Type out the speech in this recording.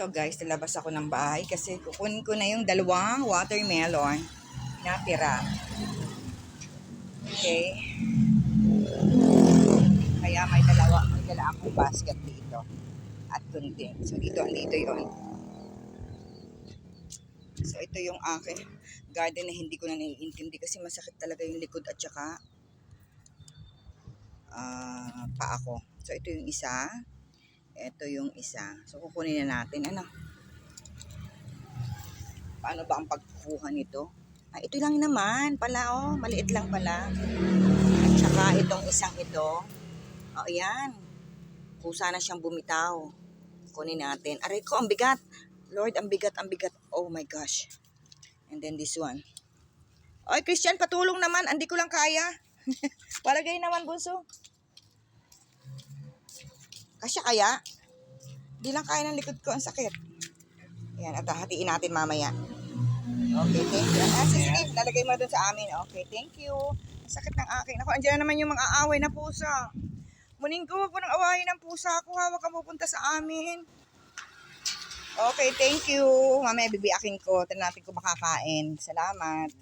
So guys, nalabas ako ng bahay kasi kukunin ko na yung dalawang watermelon na tira. Okay. Kaya may dalawa, may dala akong basket dito. At gunting. So dito, andito yon. So ito yung akin garden na hindi ko na naiintindi kasi masakit talaga yung likod at saka ah paa ko. So ito yung isa. Ito yung isa. So kukunin na natin. Ano? Paano ba ang pagkukuha nito? Ay, ito lang naman pala oh. Maliit lang pala. At saka itong isang ito. Oh, ayan. Kusa na siyang bumitaw. Kunin natin. Aray ko, ang bigat. Lord, ang bigat, ang bigat. Oh my gosh. And then this one. Oy, Christian, patulong naman. Andi ko lang kaya. Palagay naman, bunso. Kasya kaya? Di lang kaya ng likod ko. Ang sakit. Ayan, at hatiin natin mamaya. Okay, thank you. Ah, sige, sige, lalagay mo doon sa amin. Okay, thank you. Ang sakit ng akin. Ako, andyan na naman yung mga aaway na pusa. Muning ko po ng awayin ng pusa ako. Hawak ka pupunta sa amin. Okay, thank you. Mamaya bibiakin ko. Tignan natin kung makakain. Salamat.